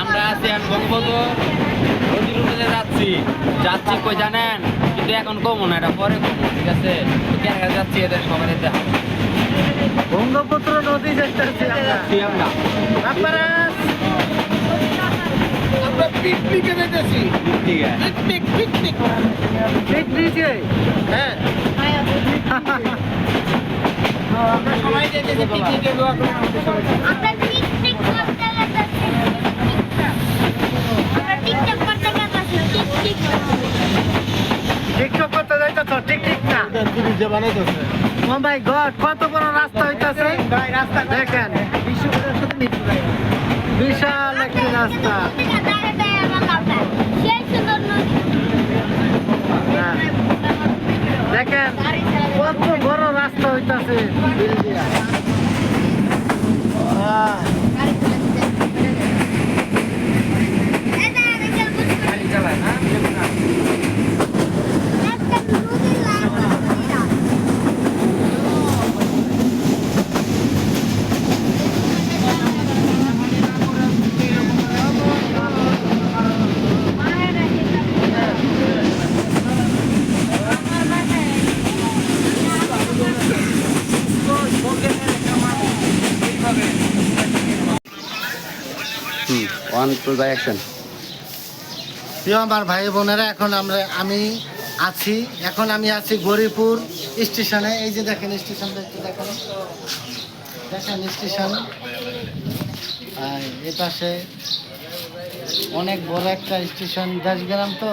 আমরা আছি এখন বঙ্গবন্ধু নদীর উপরে যাচ্ছি যাচ্ছি কই জানেন? কিন্তু এখন কমো না এটা পরে কমো ঠিক আছে? কেন যাচ্ছি এদের সবাই যেতে হবে। বঙ্গপুত্র নদী আমরা যাচ্ছি আমরা। পিকনিকে যেতেছি ঠিক পিকনিক পিকনিক পিকনিকে হ্যাঁ আমরা সবাই যেতেছি পিকনিকে দোয়া করে আমরা টিকটিক করতে গেছি আমরা টিকটক করতে গেছি টিকটিক। টিকটক করতে যাইতেছ ঠিক ঠিক না? ও মাই গড কত বড় রাস্তা হইতাছে? রাস্তা দেখেন। একটি রাস্তা সেই সুন্দর একটি রাস্তা। দেখেন কত বড় রাস্তা হইতাছে। বাই অ্যাকশন প্রিয় আমার ভাই বোনেরা এখন আমরা আমি আছি এখন আমি আছি গরিপুর স্টেশনে। এই যে দেখেন স্টেশনটা একটু দেখেন। দেখেন স্টেশন। এ পাশে অনেক বড় একটা স্টেশন দাসগ্রাম তো।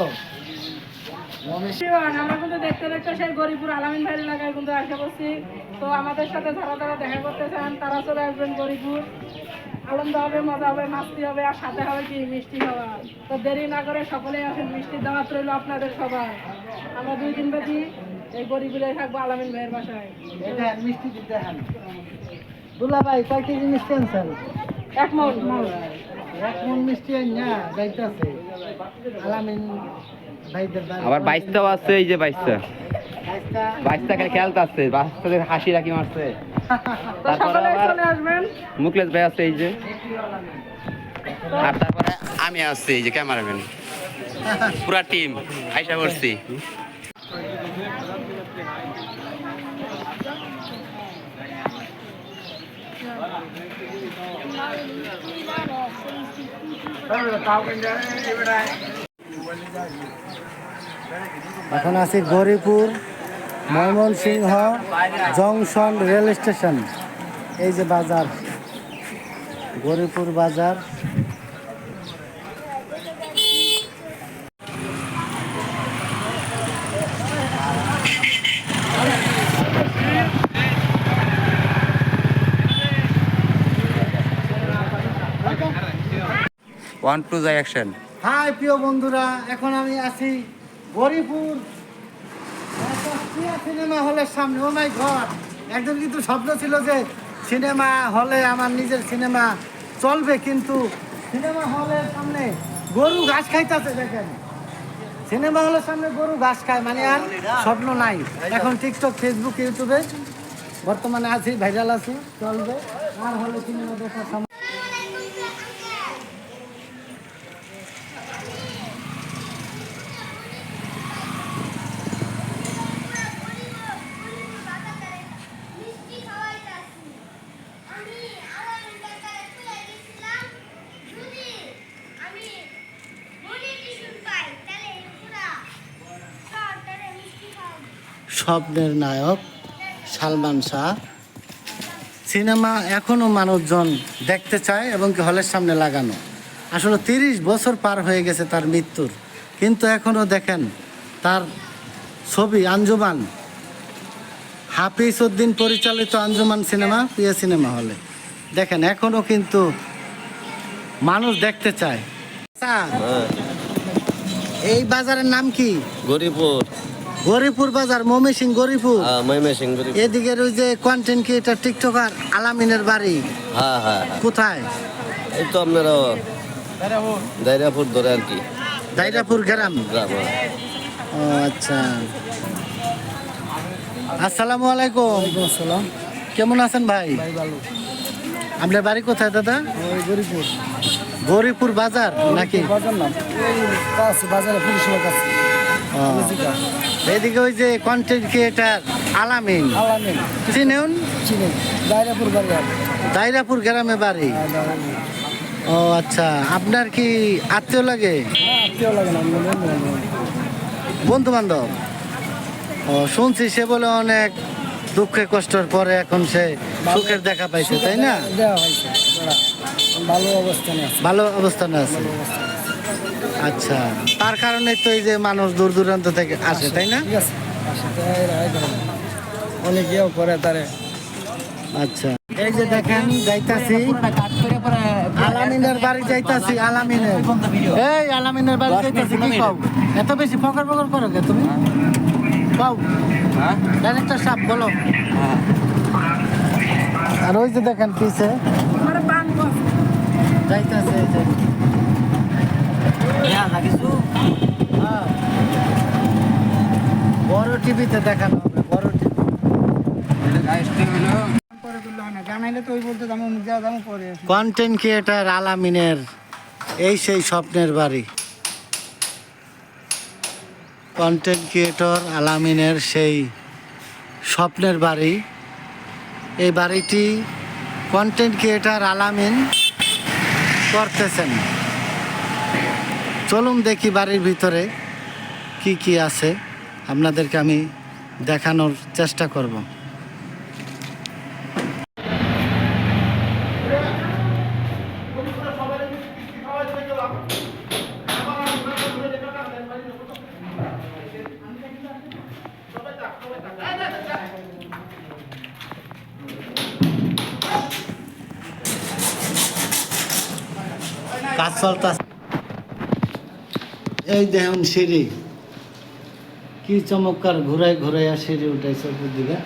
আমরা কিন্তু দেখতে দেখতে সেই গরিপুর আলামিন ভাইয়ের এলাকায় কিন্তু আসে বসছি তো আমাদের সাথে যারা যারা দেখা করতে চান তারা চলে আসবেন গরিপুর। আনন্দ হবে মজা হবে মাস্তি হবে আর সাথে হবে কি? মিষ্টি খাওয়া। তো দেরি না করে সকলেই আসেন মিষ্টি দাওয়াত রইল আপনাদের সবাই আমরা দুই দিন ব্যাপী এই গরিবুলে থাকব আলামিন ভাইয়ের বাসায়। মিষ্টি দিতে দেখেন দুলা ভাই কয় কেজি মিষ্টি আনছেন এক মন। এক মন মিষ্টি না যাইতেছে। আলামিন আবার বাইশটাও আছে এই যে বাইশটা। বাইশটা। বাইশটা খালি খেলতে আসছে বাচ্চাদের হাসি রাখি মারছে। তারপরে আবার- মুকলেশ ভাই আছে এই যে। আর তারপরে আমি আসছি এই যে ক্যামেরাম্যান। পুরা টিম আইসা করছি এখন আছি Gouripur. Mymensingh junction rail station. এই যে বাজার গরিপুর বাজার। ওয়ান টু যাই অ্যাকশন হাই প্রিয় বন্ধুরা এখন আমি আছি গরিপুর সিনেমা হলের সামনে। ও মাই ঘর একজন কিন্তু স্বপ্ন ছিল যে সিনেমা হলে আমার নিজের সিনেমা চলবে, কিন্তু সিনেমা হলের সামনে গরু ঘাস খাইতেছে, দেখেন। সিনেমা হলের সামনে গরু ঘাস খায় মানে আর স্বপ্ন নাই। এখন টিকটক ফেসবুক ইউটিউবে বর্তমানে আছি, ভাইরাল আছি, চলবে। আর হলে সিনেমা দেখার স্বপ্নের নায়ক সালমান শাহ। সিনেমা এখনও মানুষজন দেখতে চায় এবং কি হলের সামনে লাগানো। আসলে তিরিশ বছর পার হয়ে গেছে তার মৃত্যুর। কিন্তু এখনও দেখেন তার ছবি আঞ্জুমান। হাফিজ উদ্দিন পরিচালিত আঞ্জুমান সিনেমা প্রিয় সিনেমা হলে। দেখেন এখনও কিন্তু মানুষ দেখতে চায়। আচ্ছা, এই বাজারের নাম কি? গরিপুর গরিপুর বাজার ময়মনসিং গরিপুর। ময়মেসিং গরিপুর। এদিকের ওই যে কন্টেন্ট ক্রিয়েটার টিকটকার আলামিনের বাড়ি। হ্যাঁ হ্যাঁ হ্যাঁ। কোথায়? এই তো আপনারা দাইরাপুর ধরে আর কি। দাইরাপুর গ্রাম। গ্রাম হ্যাঁ। ও আচ্ছা। আসসালামু আলাইকুম। আসসালাম। কেমন আছেন ভাই? ভাই ভালো। আপনার বাড়ি কোথায় দাদা? ওই গরিপুর। গৌরীপুর বাজার নাকি? বাজার নাম ওই কাছে। বাজারে পুলিশের কাছে। এদিকে ওই যে কন্টেন্ট ক্রিয়েটার আলামিন। আলামিন। চিনেন? দাইরাপুর গ্রামে বাড়ি? ও আচ্ছা। আপনার কি আত্মীয় লাগে? আত্মীয় লাগে না বন্ধু বান্ধব। ও শুনছি সে বলে অনেক দুঃখে কষ্টের পরে এখন সে সুখের দেখা পাইছে তাই না? ভালো অবস্থানে ভালো অবস্থানে আছে। আচ্ছা তার কারণে তো এই যে মানুষ দূর দূরান্ত থেকে আসে তাই না? ঠিক আছে। আসে তো এরা এই ধরনের। অনেক করে তারে। আচ্ছা এই যে দেখেন যাইতাছি। আলামিনের বাড়ি যাইতাছি আলামিনের। এই আলামিনের বাড়ি যাইতাছি কি কও? এত বেশি ফকর ফকর করো কে তুমি? কও। ডাইরেক্টর সাহেব বলো। আর ওই যে দেখেন পিছে। আমার বান বস। যাইতাছে এই যে। হ্যাঁ। বড় টিভিতে দেখানো হবে, বড় টিভি। হয় কন্টেন্ট ক্রিয়েটার আলামিনের এই সেই স্বপ্নের বাড়ি। কন্টেন্ট ক্রিয়েটর আলামিনের সেই স্বপ্নের বাড়ি। এই বাড়িটি কন্টেন্ট ক্রিয়েটার আলামিন করতেছেন। চলুন দেখি বাড়ির ভিতরে কি কি আছে। আপনাদেরকে আমি দেখানোর চেষ্টা করব। কাজ চলতেছে। এই দেখুন সিঁড়ি। কি চমৎকার ঘুরাই ঘুরাইয়া সিঁড়ি উঠাইছে দিকে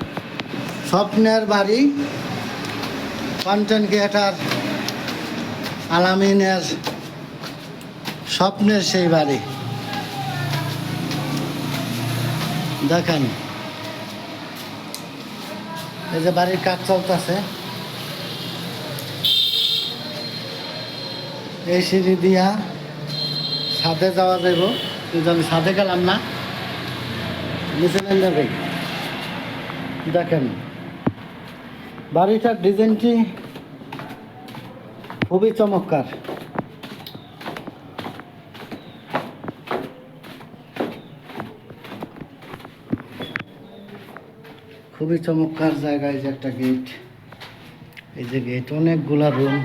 স্বপ্নের বাড়ি কন্টেন্ট ক্রিয়েটার আলামিনের স্বপ্নের সেই বাড়ি। দেখেন। এই যে বাড়ির কাজ চলতেছে। এই সিঁড়ি দিয়া ছাদে যাওয়া যাইব, কিন্তু আমি ছাদে গেলাম না। নিচে দেখেন, বাড়িটার ডিজাইনটি খুবই চমৎকার। খুবই চমৎকার জায়গায় যে একটা গেট এই যে গেট অনেকগুলা রুম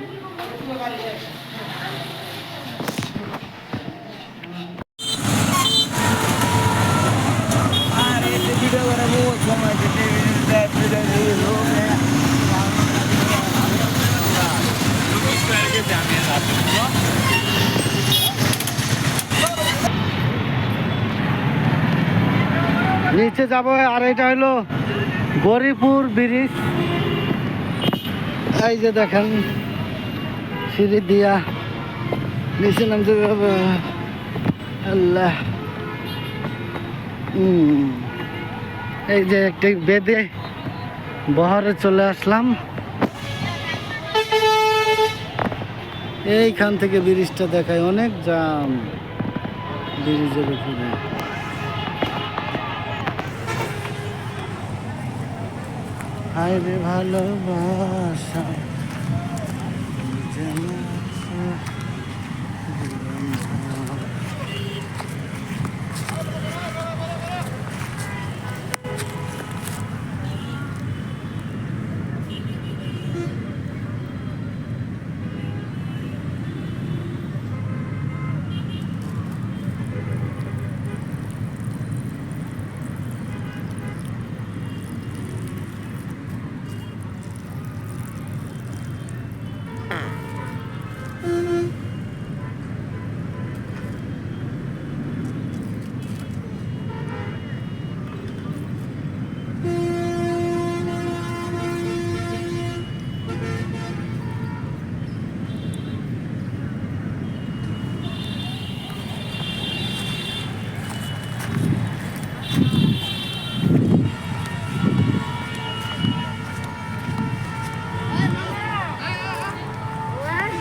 নিচে যাব আর এটা হলো গরিপুর ব্রিজ। এই যে দেখেন, সিঁড়ি দিয়া নিচে নামতে আল্লাহ। এই যে একটি বেদে বহরে চলে আসলাম। এইখান থেকে ব্রিজটা দেখায় অনেক জাম। ব্রিজের উপরে। হায় রে ভালোবাসা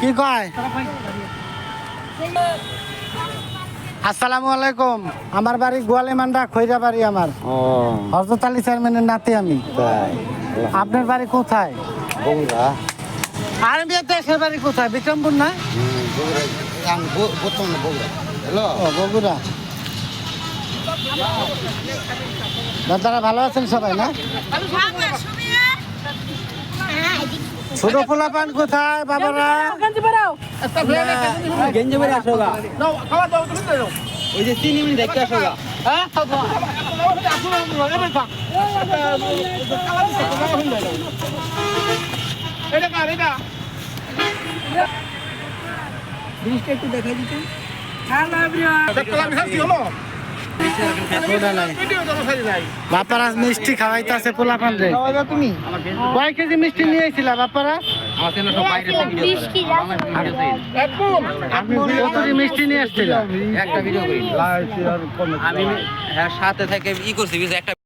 মিষ্টি কয়? আসসালামু আলাইকুম। আমার বাড়ি গোয়ালে মান্ডা খৈরা বাড়ি আমার। ও। হজরত আলী চেয়ারম্যানের নাতি আমি। তাই। আপনার বাড়ি কোথায়? বগুড়া আর বিয়ে দেশের বাড়ি কোথায়? বিক্রমপুর না? বগুড়া আমি বর্তমানে বগুড়া হ্যালো? ও বগুড়া দাদারা ভালো আছেন সবাই না? ছোট পোলা পান কোথায় বাবারা? গঞ্জি বেরাও গেঞ্জি বেড়ে আসো গা ওই যে চিনি মিনি দেখতে আসো গা। হ্যালো এভরিওয়ান বাপারা মিষ্টি খাওয়াইতেছে পোলা তুমি কয় কেজি মিষ্টি নিয়ে এসেছিলা বাপারা? মিষ্টি নিয়ে একটা আমি হ্যাঁ সাথে থেকে ই করছি একটা